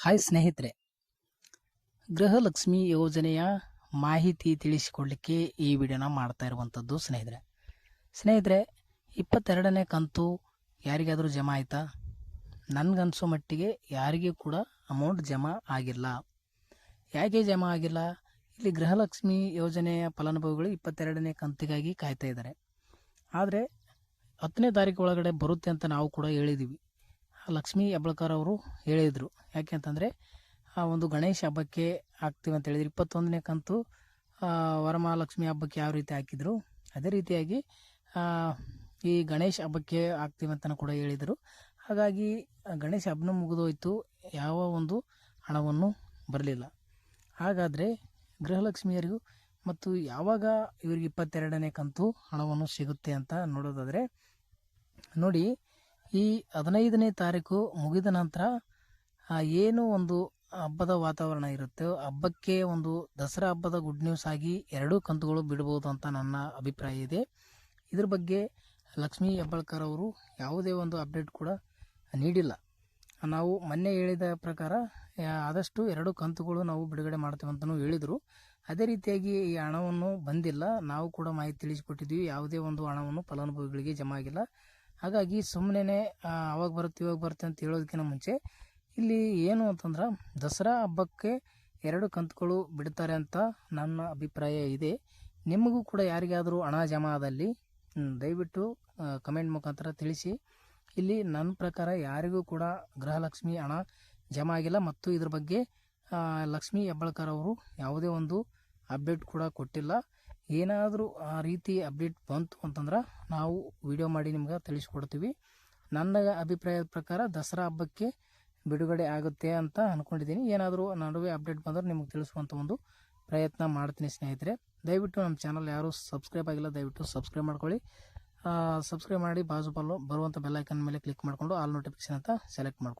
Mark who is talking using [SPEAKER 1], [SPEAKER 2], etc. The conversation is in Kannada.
[SPEAKER 1] ಹಾಯ್ ಸ್ನೇಹಿತರೆ, ಗೃಹಲಕ್ಷ್ಮಿ ಯೋಜನೆಯ ಮಾಹಿತಿ ತಿಳಿಸಿಕೊಡಲಿಕ್ಕೆ ಈ ವಿಡಿಯೋನ ಮಾಡ್ತಾ ಇರುವಂಥದ್ದು ಸ್ನೇಹಿತರೆ. ಸ್ನೇಹಿತರೆ, ಇಪ್ಪತ್ತೆರಡನೇ ಕಂತು ಯಾರಿಗಾದರೂ ಜಮಾ ಆಯಿತಾ? ನನಗನ್ಸೋ ಮಟ್ಟಿಗೆ ಯಾರಿಗೂ ಕೂಡ ಅಮೌಂಟ್ ಜಮಾ ಆಗಿಲ್ಲ. ಯಾಕೆ ಜಮಾ ಆಗಿಲ್ಲ? ಇಲ್ಲಿ ಗೃಹಲಕ್ಷ್ಮಿ ಯೋಜನೆಯ ಫಲಾನುಭವಿಗಳು ಇಪ್ಪತ್ತೆರಡನೇ ಕಂತಿಗಾಗಿ ಕಾಯ್ತಾ ಇದ್ದಾರೆ. ಆದರೆ, ಹತ್ತನೇ ತಾರೀಕು ಒಳಗಡೆ ಬರುತ್ತೆ ಅಂತ ನಾವು ಕೂಡ ಹೇಳಿದ್ದೀವಿ ಲಕ್ಷ್ಮೀ ಹೆಬ್ಬಳ್ಕರ್ ಅವರು ಹೇಳಿದರು. ಯಾಕೆ ಅಂತಂದರೆ, ಆ ಒಂದು ಗಣೇಶ ಹಬ್ಬಕ್ಕೆ ಹಾಕ್ತೀವಿ ಅಂತ ಹೇಳಿದ್ರು. ಇಪ್ಪತ್ತೊಂದನೇ ಕಂತು ವರಮಹಾಲಕ್ಷ್ಮಿ ಹಬ್ಬಕ್ಕೆ ಯಾವ ರೀತಿ ಹಾಕಿದ್ರು? ಅದೇ ರೀತಿಯಾಗಿ ಈ ಗಣೇಶ ಹಬ್ಬಕ್ಕೆ ಹಾಕ್ತೀವಿ ಅಂತಲೂ ಕೂಡ ಹೇಳಿದರು. ಹಾಗಾಗಿ ಗಣೇಶ ಹಬ್ಬನ ಮುಗಿದೋಯ್ತು. ಯಾವ ಒಂದು ಹಣವನ್ನು ಬರಲಿಲ್ಲ. ಹಾಗಾದರೆ ಗೃಹಲಕ್ಷ್ಮಿಯರಿಗೂ ಮತ್ತು ಯಾವಾಗ ಇವರಿಗೆ ಇಪ್ಪತ್ತೆರಡನೇ ಕಂತು ಹಣವನ್ನು ಸಿಗುತ್ತೆ ಅಂತ ನೋಡೋದಾದರೆ, ನೋಡಿ ಈ ಹದಿನೈದನೇ ತಾರೀಕು ಮುಗಿದ ನಂತರ ಏನು ಒಂದು ಹಬ್ಬದ ವಾತಾವರಣ ಇರುತ್ತೆ, ಹಬ್ಬಕ್ಕೆ ಒಂದು ದಸರಾ ಹಬ್ಬದ ಗುಡ್ ನ್ಯೂಸ್ ಆಗಿ ಎರಡೂ ಕಂತುಗಳು ಬಿಡ್ಬೋದು ಅಂತ ನನ್ನ ಅಭಿಪ್ರಾಯ ಇದೆ. ಇದ್ರ ಬಗ್ಗೆ ಲಕ್ಷ್ಮೀ ಹೆಬ್ಬಾಳ್ಕರ್ ಅವರು ಯಾವುದೇ ಒಂದು ಅಪ್ಡೇಟ್ ಕೂಡ ನೀಡಿಲ್ಲ. ನಾವು ಮೊನ್ನೆ ಹೇಳಿದ ಪ್ರಕಾರ ಆದಷ್ಟು ಎರಡು ಕಂತುಗಳು ನಾವು ಬಿಡುಗಡೆ ಮಾಡ್ತೇವೆ ಅಂತಲೂ ಹೇಳಿದರು. ಅದೇ ರೀತಿಯಾಗಿ ಈ ಹಣವನ್ನು ಬಂದಿಲ್ಲ. ನಾವು ಕೂಡ ಮಾಹಿತಿ ತಿಳಿಸಿಕೊಟ್ಟಿದ್ವಿ ಯಾವುದೇ ಒಂದು ಹಣವನ್ನು ಫಲಾನುಭವಿಗಳಿಗೆ ಜಮಾ ಆಗಿಲ್ಲ. ಹಾಗಾಗಿ ಸುಮ್ಮನೆ ಅವಾಗ ಬರುತ್ತೆ, ಇವಾಗ ಬರುತ್ತೆ ಅಂತ ಹೇಳೋದಕ್ಕಿಂತ ಮುಂಚೆ ಇಲ್ಲಿ ಏನು ಅಂತಂದ್ರೆ ದಸರಾ ಹಬ್ಬಕ್ಕೆ ಎರಡು ಕಂತುಗಳು ಬಿಡ್ತಾರೆ ಅಂತ ನನ್ನ ಅಭಿಪ್ರಾಯ ಇದೆ. ನಿಮಗೂ ಕೂಡ ಯಾರಿಗಾದರೂ ಹಣ ಜಮಾ ಆದಲ್ಲಿ ದಯವಿಟ್ಟು ಕಮೆಂಟ್ ಮುಖಾಂತರ ತಿಳಿಸಿ. ಇಲ್ಲಿ ನನ್ನ ಪ್ರಕಾರ ಯಾರಿಗೂ ಕೂಡ ಗೃಹಲಕ್ಷ್ಮಿ ಹಣ ಜಮಾ ಆಗಿಲ್ಲ. ಮತ್ತು ಇದ್ರ ಬಗ್ಗೆ ಲಕ್ಷ್ಮೀ ಹೆಬ್ಬಳ್ಕರ್ ಅವರು ಯಾವುದೇ ಒಂದು ಅಪ್ಡೇಟ್ ಕೂಡ ಕೊಟ್ಟಿಲ್ಲ. ಏನಾದರೂ ಆ ರೀತಿ ಅಪ್ಡೇಟ್ ಬಂತು ಅಂತಂದ್ರೆ ನಾವು ವಿಡಿಯೋ ಮಾಡಿ ನಿಮ್ಗೆ ತಿಳಿಸ್ಕೊಡ್ತೀವಿ. ನನ್ನ ಅಭಿಪ್ರಾಯದ ಪ್ರಕಾರ ದಸರಾ ಹಬ್ಬಕ್ಕೆ ಬಿಡುಗಡೆ ಆಗುತ್ತೆ ಅಂತ ಅಂದ್ಕೊಂಡಿದ್ದೀನಿ ಏನಾದರೂ ನಡುವೆ ಅಪ್ಡೇಟ್ ಬಂದರೆ ನಿಮಗೆ ತಿಳಿಸುವಂಥ ಒಂದು ಪ್ರಯತ್ನ ಮಾಡ್ತೀನಿ ಸ್ನೇಹಿತರೆ. ದಯವಿಟ್ಟು ನಮ್ಮ ಚಾನಲ್ ಯಾರೂ ಸಬ್ಸ್ಕ್ರೈಬ್ ಆಗಿಲ್ಲ, ದಯವಿಟ್ಟು ಸಬ್ಸ್ಕ್ರೈಬ್ ಮಾಡ್ಕೊಳ್ಳಿ. ಸಬ್ಸ್ಕ್ರೈಬ್ ಮಾಡಿ ಬಾಜು ಬರುವಂಥ ಬೆಲ್ಲೈಕನ್ ಮೇಲೆ ಕ್ಲಿಕ್ ಮಾಡಿಕೊಂಡು ಆಲ್ ನೋಟಿಫಿಕೇಶನ್ ಅಂತ ಸೆಲೆಕ್ಟ್ ಮಾಡ್ಕೊಳ್ಳಿ